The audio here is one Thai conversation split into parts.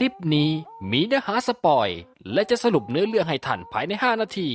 คลิปนี้มีเนื้อหาสปอยและจะสรุปเนื้อเรื่องให้ท่านภายใน 5 นาที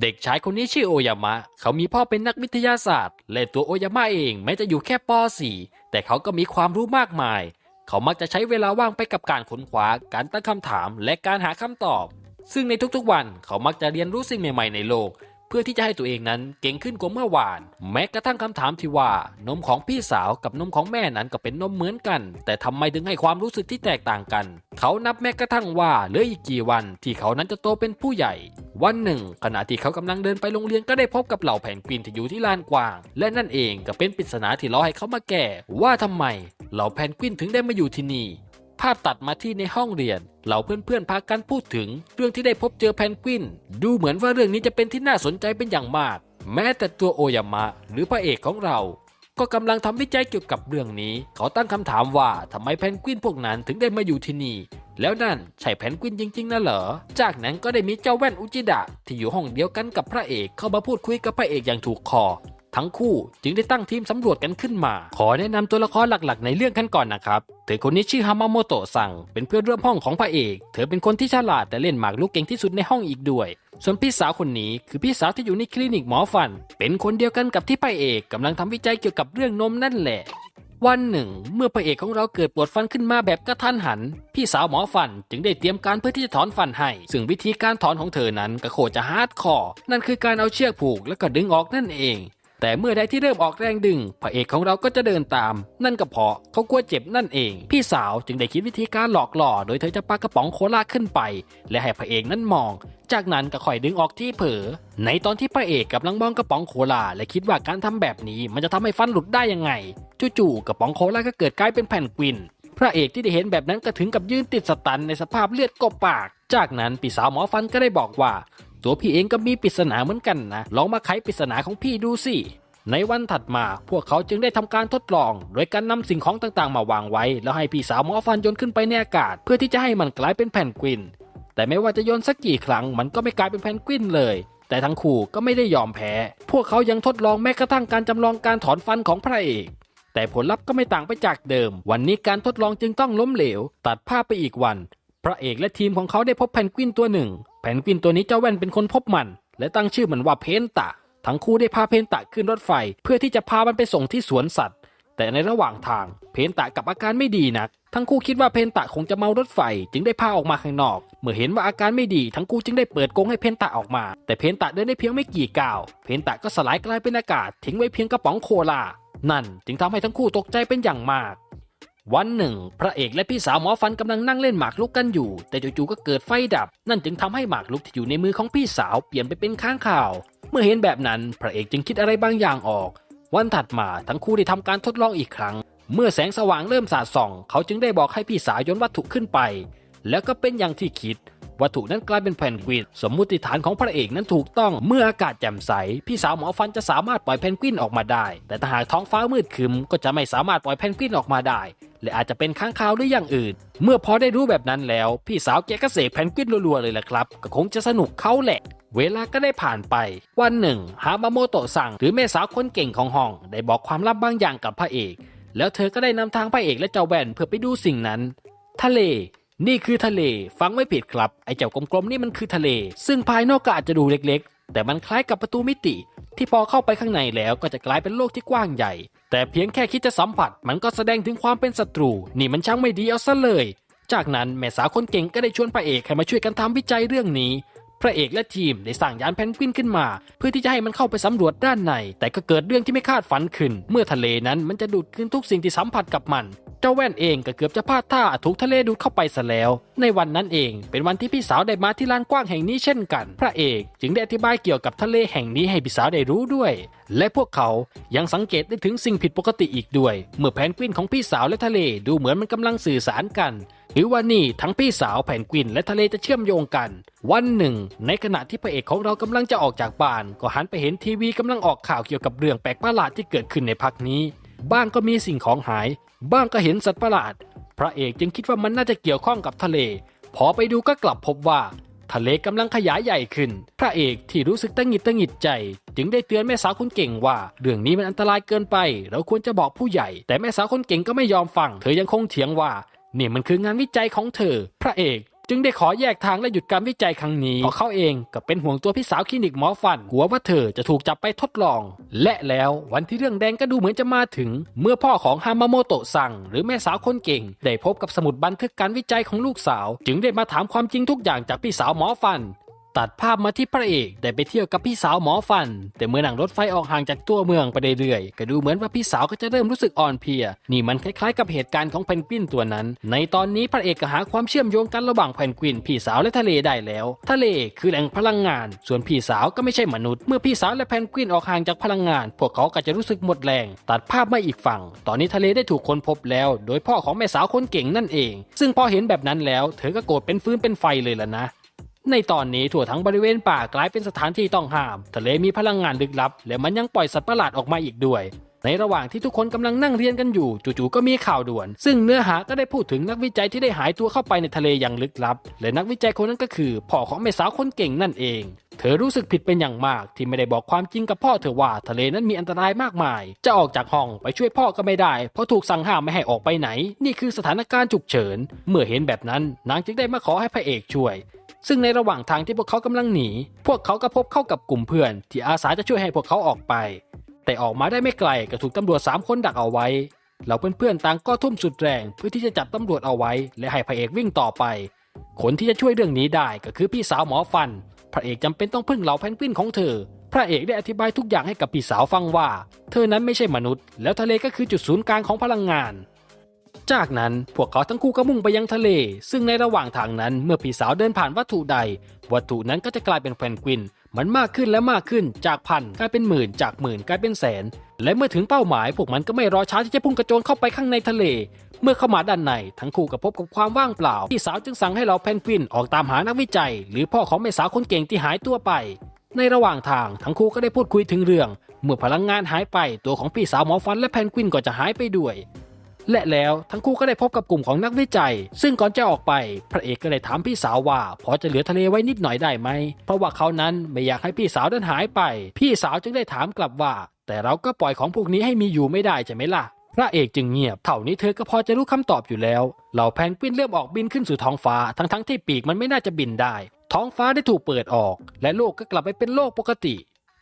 เด็กชายคนนี้ชื่อโอยามะ เขามีพ่อเป็นนักวิทยาศาสตร์ และตัวโอยามะเองแม้จะอยู่แค่ป .4 แต่เขาก็มีความรู้มากมาย เขามักจะใช้เวลาว่างไปกับการค้นคว้า การตั้งคำถาม และการหาคำตอบ ซึ่งในทุกๆวันเขามักจะเรียนรู้สิ่งใหม่ ๆ ในโลก พื่อที่จะให้ตัวเองนั้นเก่งขึ้นกว่าเมื่อวาน แม้กระทั่งคำถามที่ว่านมของพี่สาวกับนมของแม่นั้นก็เป็นนมเหมือนกัน แต่ทำไมถึงให้ความรู้สึกที่แตกต่างกัน เขานับแม้กระทั่งว่าเหลืออีกกี่วันที่เขานั้นจะโตเป็นผู้ใหญ่ วันหนึ่ง ขณะที่เขากำลังเดินไปโรงเรียนก็ได้พบกับเหล่าแผนกวินที่อยู่ที่ลานกว้าง และนั่นเองก็เป็นปริศนาที่รอให้เขามาแก้ว่าทำไม เหล่าแพนกวินถึงได้มาอยู่ที่นี่ ภาพตัดมาที่ในห้องเรียน เหล่าเพื่อนๆพากันพูดถึง เรื่องที่ได้พบเจอแพนกวิน ดูเหมือนว่าเรื่องนี้จะเป็นที่น่าสนใจเป็นอย่างมาก แม้แต่ตัวโอยามะหรือพระเอกของเรา ก็กำลังทำวิจัยเกี่ยวกับเรื่องนี้ เขาตั้งคำถามว่าทำไมแพนกวินพวกนั้นถึงได้มาอยู่ที่นี่ แล้วนั่นใช่แพนกวินจริงๆนะเหรอ จากนั้นก็ได้มีเจ้าแว่นอุจิดะที่อยู่ห้องเดียวกันกับพระเอกเข้ามาพูดคุยกับพระเอกอย่างถูกคอ ทั้งคู่จึงได้ตั้งทีมสำรวจกันขึ้นมา ขอแนะนำตัวละครหลักๆ ในเรื่องกันก่อนนะครับ เธอคนนี้ชื่อฮามาโมโตะซัง เป็นเพื่อนร่วมห้องของพระเอก เธอเป็นคนที่ฉลาดแต่เล่นหมากรุกเก่งที่สุดในห้องอีกด้วย ส่วนพี่สาวคนนี้คือพี่สาวที่อยู่ในคลินิกหมอฟัน เป็นคนเดียวกันกับที่พระเอกกำลังทำวิจัยเกี่ยวกับเรื่องนมนั่นแหละวันหนึ่ง เมื่อพระเอกของเราเกิดปวดฟันขึ้นมาแบบกระทันหัน พี่สาวหมอฟันจึงได้เตรียมการเพื่อที่จะถอนฟันให้ ซึ่งวิธีการถอนของเธอนั้นก็โคจะฮาร์ดคอร์นั่นคือการเอาเชือกผูกแล้วก็ดึงออกนั่นเอง แต่เมื่อใดที่เริ่มออกแรงดึง พระเอกของเราก็จะเดินตาม นั่นก็เพราะเขากลัวเจ็บนั่นเอง พี่สาวจึงได้คิดวิธีการหลอกหล่อ โดยเธอจะปากระป๋องโคลาขึ้นไป และให้พระเอกนั้นมอง จากนั้นก็ค่อยดึงออกที่เผลอในตอนที่พระเอกกำลังมองกระป๋องโคลาและคิดว่าการทำแบบนี้มันจะทำให้ฟันหลุดได้ยังไงจู่ๆกระป๋องโคลาก็เกิดกลายเป็นแผ่นกวินพระเอกที่ได้เห็นแบบนั้นก็ถึงกับยืนติดสตันในสภาพเลือดกบปาก จากนั้นปีสาวหมอฟันก็ได้บอกว่า ตัวพี่เองก็มีปริศนาเหมือนกันนะลองมาไขปริศนาของพี่ดูสิในวันถัดมาพวกเขาจึงได้ทำการทดลอง โดยการนำสิ่งของต่างๆ มาวางไว้ แล้วให้พี่สาวหมอฟันโยนขึ้นไปในอากาศ เพื่อที่จะให้มันกลายเป็นแผ่นกวิน แต่ไม่ว่าจะโยนสักกี่ครั้งมันก็ไม่กลายเป็นแพนกวินเลย แต่ทั้งคู่ก็ไม่ได้ยอมแพ้ พวกเขายังทดลองแม้กระทั่งการจำลองการถอนฟันของพระเอกแต่ผลลัพธ์ก็ไม่ต่างไปจากเดิม วันนี้การทดลองจึงต้องล้มเหลว ตัดภาพไปอีกวัน พระเอกและทีมของเขาได้พบแพนกวินตัวหนึ่ง แพนกวินตัวนี้เจ้าแว่นเป็นคนพบมัน และตั้งชื่อมันว่าเพนตะ ทั้งคู่ได้พาเพนตะขึ้นรถไฟ เพื่อที่จะพามันไปส่งที่สวนสัตว์ แต่ในระหว่างทางเพนตะกับอาการไม่ดีนัก ทั้งคู่คิดว่าเพนตะคงจะเมารถไฟ จึงได้พาออกมาข้างนอก เมื่อเห็นว่าอาการไม่ดี ทั้งคู่จึงได้เปิดกรงให้เพนตะออกมา แต่เพนตะเดินได้เพียงไม่กี่ก้าว เพนตะก็สลายกลายเป็นอากาศทิ้งไว้เพียงกระป๋องโคลา นั่นจึงทำให้ทั้งคู่ตกใจเป็นอย่างมาก วันหนึ่ง พระเอกและพี่สาวหมอฟันกำลังนั่งเล่นหมากลุกกันอยู่ แต่จู่ๆก็เกิดไฟดับ นั่นจึงทำให้หมากลุกที่อยู่ในมือของพี่สาวเปลี่ยนไปเป็นข้างข่าว เมื่อเห็นแบบนั้น พระเอกจึงคิดอะไรบางอย่างออก วันถัดมาทั้งคู่ได้ทำการทดลองอีกครั้ง เมื่อแสงสว่างเริ่มสาดส่อง เขาจึงได้บอกให้พี่สาวโยนวัตถุขึ้นไป แล้วก็เป็นอย่างที่คิด วัตถุนั้นกลายเป็นแผ่นกวิน สมมุติฐานของพระเอกนั้นถูกต้องเมื่ออากาศแจ่มใส พี่สาวหมอฟันจะสามารถปล่อยแพนกวินออกมาได้ แต่ถ้าหากท้องฟ้ามืดคึมก็จะไม่สามารถปล่อยแพนกวินออกมาได้และอาจจะเป็นค้างคาวหรืออย่างอื่น เมื่อพอได้รู้แบบนั้นแล้ว พี่สาวแกก็เสกแพนกวินรัวๆเลยแหละครับ ก็คงจะสนุกเขาแหละ เวลาก็ได้ผ่านไป วันหนึ่ง ฮามาโมโตะสั่งหรือแม่สาวคนเก่งของห้อง ได้บอกความลับบางอย่างกับพระเอก แล้วเธอก็ได้นำทางพระเอกและเจ้าแว่นเพื่อไปดูสิ่งนั้น ทะเล นี่คือทะเล ฟังไม่ผิดครับ ไอ้เจ้ากลมๆนี่มันคือทะเล ซึ่งภายนอกก็อาจจะดูเล็กๆ แต่มันคล้ายกับประตูมิติ ที่พอเข้าไปข้างในแล้วก็จะกลายเป็นโลกที่กว้างใหญ่ แต่เพียงแค่คิดจะสัมผัส มันก็แสดงถึงความเป็นศัตรู นี่มันช่างไม่ดีเอาซะเลย จากนั้นแม่สาวคนเก่งก็ได้ชวนพระเอกให้มาช่วยกันทำวิจัยเรื่องนี้ พระเอกและทีมได้สร้างยานแพนกวินขึ้นมา เพื่อที่จะให้มันเข้าไปสำรวจด้านใน แต่ก็เกิดเรื่องที่ไม่คาดฝันขึ้น เมื่อทะเลนั้นมันจะดูดคืนทุกสิ่งที่สัมผัสกับมัน เจ้าแว่นเองก็เกือบจะพลาดท่าถูกทะเลดูดเข้าไปซะแล้ว ในวันนั้นเองเป็นวันที่พี่สาวได้มาที่ลานกว้างแห่งนี้เช่นกัน พระเอกจึงได้อธิบายเกี่ยวกับทะเลแห่งนี้ให้พี่สาวได้รู้ด้วย และพวกเขายังสังเกตได้ถึงสิ่งผิดปกติอีกด้วย เมื่อแพนกวินของพี่สาวและทะเลดูเหมือนมันกำลังสื่อสารกันหรือว่านี่ทั้งพี่สาวแผ่นกวินและทะเลจะเชื่อมโยงกัน วันหนึ่ง ในขณะที่พระเอกของเรากำลังจะออกจากบ้าน ก็หันไปเห็นทีวีกำลังออกข่าวเกี่ยวกับเรื่องแปลกประหลาดที่เกิดขึ้นในพักนี้ บ้างก็มีสิ่งของหาย บ้างก็เห็นสัตว์ประหลาด พระเอกจึงคิดว่ามันน่าจะเกี่ยวข้องกับทะเล พอไปดูก็กลับพบว่า ทะเลกำลังขยายใหญ่ขึ้น พระเอกที่รู้สึกตั้งหงิดตั้งหงิดใจ จึงได้เตือนแม่สาวคนเก่งว่า เรื่องนี้มันอันตรายเกินไป เราควรจะบอกผู้ใหญ่ แต่แม่สาวคนเก่งก็ไม่ยอมฟัง เธอยังคงเถียงว่านี่มันคืองานวิจัยของเธอ พระเอก จึงได้ขอแยกทางและหยุดการวิจัยครั้งนี้เพราะเขาเองก็เป็นห่วงตัวพี่สาวคลินิกหมอฟันกลัวว่าเธอจะถูกจับไปทดลอง และแล้ววันที่เรื่องแดงก็ดูเหมือนจะมาถึง เมื่อพ่อของฮามาโมโตะสั่งหรือแม่สาวคนเก่ง ได้พบกับสมุดบันทึกการวิจัยของลูกสาว จึงได้มาถามความจริงทุกอย่างจากพี่สาวหมอฟัน ตัดภาพมาที่พระเอกได้ไปเที่ยวกับพี่สาวหมอฟัน แต่เมื่อนั่งรถไฟออกห่างจากตัวเมืองไปเรื่อยๆก็ดูเหมือนว่าพี่สาวก็จะเริ่มรู้สึกอ่อนเพลีย นี่มันคล้ายๆกับเหตุการณ์ของเพนกวินตัวนั้น ในตอนนี้พระเอกก็หาความเชื่อมโยงกันระหว่างเพนกวิน พี่สาวและทะเลได้แล้ว ทะเลคือแหล่งพลังงาน ส่วนพี่สาวก็ไม่ใช่มนุษย์ เมื่อพี่สาวและเพนกวินออกห่างจากพลังงาน พวกเขาก็จะรู้สึกหมดแรง ตัดภาพมาอีกฝั่ง ตอนนี้ทะเลได้ถูกค้นพบแล้ว โดยพ่อของแม่สาวคนเก่งนั่นเอง ซึ่งพอเห็นแบบนั้นแล้ว เธอก็โกรธเป็นฟืนเป็นไฟเลยล่ะนะ ในตอนนี้ทั่วทั้งบริเวณป่ากลายเป็นสถานที่ต้องห้าม ทะเลมีพลังงานลึกลับ และมันยังปล่อยสัตว์ประหลาดออกมาอีกด้วย ในระหว่างที่ทุกคนกำลังนั่งเรียนกันอยู่ จู่ๆก็มีข่าวด่วน ซึ่งเนื้อหาก็ได้พูดถึงนักวิจัยที่ได้หายตัวเข้าไปในทะเลอย่างลึกลับ และนักวิจัยคนนั้นก็คือพ่อของแม่สาวคนเก่งนั่นเอง เธอรู้สึกผิดเป็นอย่างมาก ที่ไม่ได้บอกความจริงกับพ่อเธอว่าทะเลนั้นมีอันตรายมากมาย จะออกจากห้องไปช่วยพ่อก็ไม่ได้ เพราะถูกสั่งห้ามไม่ให้ออกไปไหน นี่คือสถานการณ์ฉุกเฉิน เมื่อเห็นแบบนั้นนางจึงได้มาขอให้พระเอกช่วย ซึ่งในระหว่างทางที่พวกเขากำลังหนี พวกเขาก็พบเข้ากับกลุ่มเพื่อน ที่อาสาจะช่วยให้พวกเขาออกไป แต่ออกมาได้ไม่ไกลก็ถูกตำรวจสามคนดักเอาไว้เราเพื่อนๆต่างก็ทุ่มสุดแรงเพื่อที่จะจับตำรวจเอาไว้ และให้พระเอกวิ่งต่อไป คนที่จะช่วยเรื่องนี้ได้ก็คือพี่สาวหมอฟัน พระเอกจำเป็นต้องพึ่งเหล่าแพนกวินของเธอ พระเอกได้อธิบายทุกอย่างให้กับพี่สาวฟังว่า เธอนั้นไม่ใช่มนุษย์ แล้วทะเลก็คือจุดศูนย์กลางของพลังงาน จากนั้นพวกเขาทั้งคู่ก็มุ่งไปยังทะเล ซึ่งในระหว่างทางนั้นเมื่อพี่สาวเดินผ่านวัตถุใด วัตถุนั้นก็จะกลายเป็นแพนกวิน มันมากขึ้นและมากขึ้นจากพันกลายเป็นหมื่นจากหมื่นกลายเป็นแสน และเมื่อถึงเป้าหมาย พวกมันก็ไม่รอช้าที่จะพุ่งกระโจนเข้าไปข้างในทะเล เมื่อเข้ามาด้านในทั้งคู่ก็พบกับความว่างเปล่าพี่สาวจึงสั่งให้เราแพนกวินออกตามหานักวิจัย หรือพ่อของแม่สาวคนเก่งที่หายตัวไป ในระหว่างทางทั้งคู่ก็ได้พูดคุยถึงเรื่อง เมื่อพลังงานหายไปตัวของพี่สาวหมอฟันและแพนกวินก็จะหายไปด้วย และแล้วทั้งคู่ก็ได้พบกับกลุ่มของนักวิจัย ซึ่งก่อนจะออกไป พระเอกก็ได้ถามพี่สาวว่า พอจะเหลือทะเลไว้นิดหน่อยได้ไหม เพราะว่าเขานั้นไม่อยากให้พี่สาวเดินหายไป พี่สาวจึงได้ถามกลับว่า แต่เราก็ปล่อยของพวกนี้ให้มีอยู่ไม่ได้ใช่ไหมล่ะ พระเอกจึงเงียบ เท่านี้เธอก็พอจะรู้คำตอบอยู่แล้ว เหล่าแพนกวินเริ่มออกบินขึ้นสู่ท้องฟ้า ทั้งๆที่ปีกมันไม่น่าจะบินได้ ท้องฟ้าได้ถูกเปิดออก และโลกก็กลับไปเป็นโลกปกติ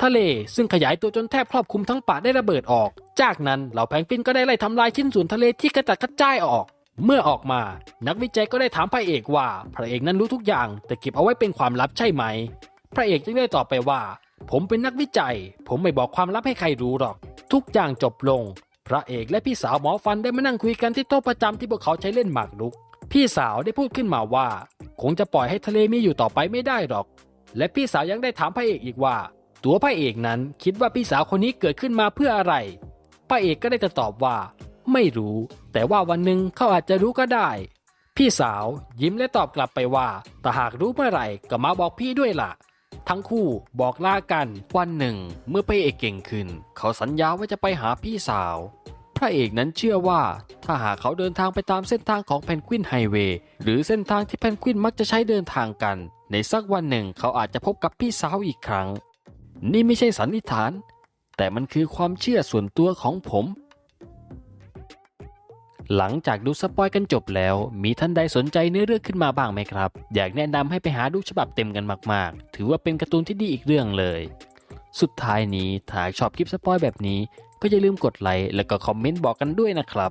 ทะเล ซึ่งขยายตัวจนแทบครอบคลุมทั้งป่าได้ระเบิดออก จากนั้นเหล่าแพนกวินก็ได้ไล่ทำลายชิ้นส่วนทะเลที่กระจัดกระจายออก เมื่อออกมา นักวิจัยก็ได้ถามพระเอกว่า พระเอกนั้นรู้ทุกอย่าง แต่เก็บเอาไว้เป็นความลับใช่ไหม พระเอกจึงได้ตอบไปว่า ผมเป็นนักวิจัย ผมไม่บอกความลับให้ใครรู้หรอก ทุกอย่างจบลง พระเอกและพี่สาวหมอฟันได้มานั่งคุยกันที่โต๊ะประจำที่พวกเขาใช้เล่นหมากรุก พี่สาวได้พูดขึ้นมาว่า คงจะปล่อยให้ทะเลมีอยู่ต่อไปไม่ได้หรอก และพี่สาวยังได้ถามพระเอกอีกว่า ตัวพระเอกนั้นคิดว่าพี่สาวคนนี้เกิดขึ้นมาเพื่ออะไร พระเอกก็ได้จะตอบว่า ไม่รู้ แต่ว่าวันหนึ่งเขาอาจจะรู้ก็ได้ พี่สาวยิ้มและตอบกลับไปว่าแต่หากรู้เมื่อไหร่ก็มาบอกพี่ด้วยล่ะ ทั้งคู่บอกลากันวันหนึ่ง เมื่อพระเอกเก่งขึ้น เขาสัญญาว่าจะไปหาพี่สาว พระเอกนั้นเชื่อว่าถ้าหากเขาเดินทางไปตามเส้นทางของเพนกวินไฮเวย์หรือเส้นทางที่เพนกวินมักจะใช้เดินทางกัน ในสักวันหนึ่งเขาอาจจะพบกับพี่สาวอีกครั้ง นี่ไม่ใช่สันนิษฐาน แต่มันคือความเชื่อส่วนตัวของผม หลังจากดูสปอยกันจบแล้ว มีท่านใดสนใจเนื้อเรื่องขึ้นมาบ้างไหมครับ อยากแนะนำให้ไปหาดูฉบับเต็มกันมาก ๆ ถือว่าเป็นการ์ตูนที่ดีอีกเรื่องเลย สุดท้ายนี้ถ้าชอบคลิปสปอยแบบนี้ ก็อย่าลืมกดไลค์แล้วก็คอมเมนต์บอกกันด้วยนะครับ